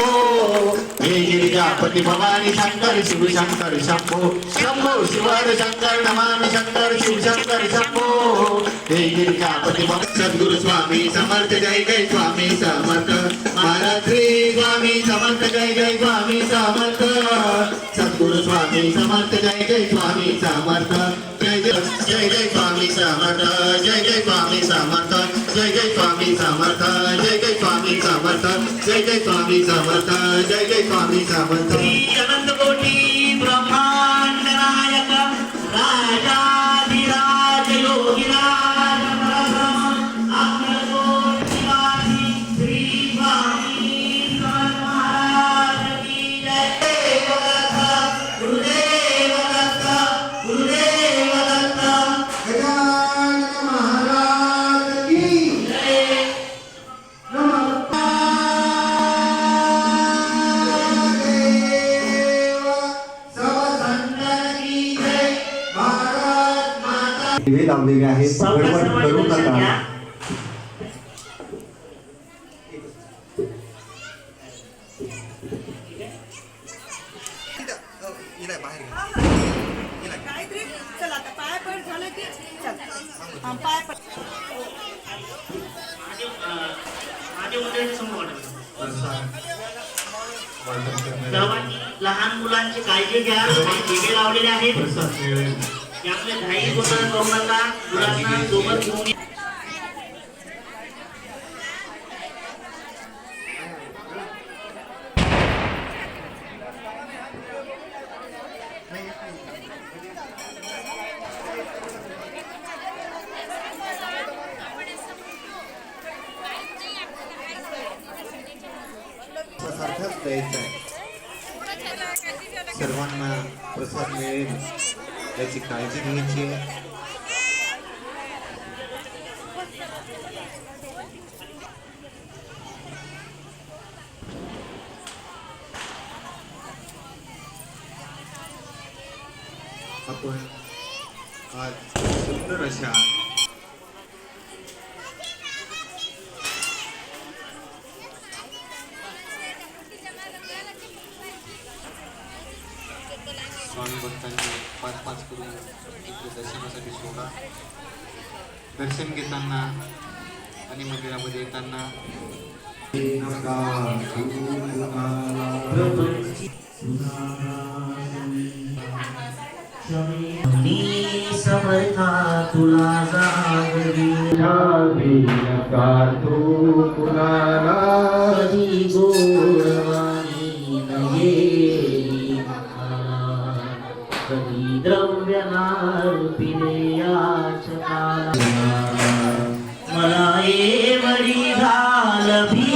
शंभो. हे गिरिजापती भवानी शंकर शिव शंकर शंभो. शंभो शिवर शंकर नमामि शंकर शिव शंकर शंभो. हे गिरिजापती भवानी सद्गुरु स्वामी समर्थ जय जय स्वामी समर्थ. महाराज श्री स्वामी समर्थ जय जय स्वामी समर्थ. सद्गुरु स्वामी समर्थ जय जय स्वामी समर्थ. जय जय जय जय स्वामी समर्थ जय जय स्वामी समर्थ. जय जय स्वामी समर्थ. समर्थ जय जय स्वामी समर्थ जय जय स्वामी समर्थ अनंत कोटी। दिवे लावलेले आहेत. गडबड करू. नका. काहीतरी चल आता पाय पड झालं की चल. पाय पड. माझे मंडळी समोर सर्वांनी लहान मुलांची काळजी घ्या. दिवे लावलेले आहेत. यामुळे घाई गोंधळ करू नका मुलांना सोबत घेऊन द्यायचा आहे सर्वांना प्रसाद मिळेल. याची काळजी घ्यायची आहे आपण आज सुंदर अशा स्वामी भक्तांचे पाच पाच करून इकडे दर्शनासाठी सोडा दर्शन घेताना आणि मंदिरामध्ये येताना मी समर्था तुला जागरी कधी गोडवाणी তোমার পিনে আছো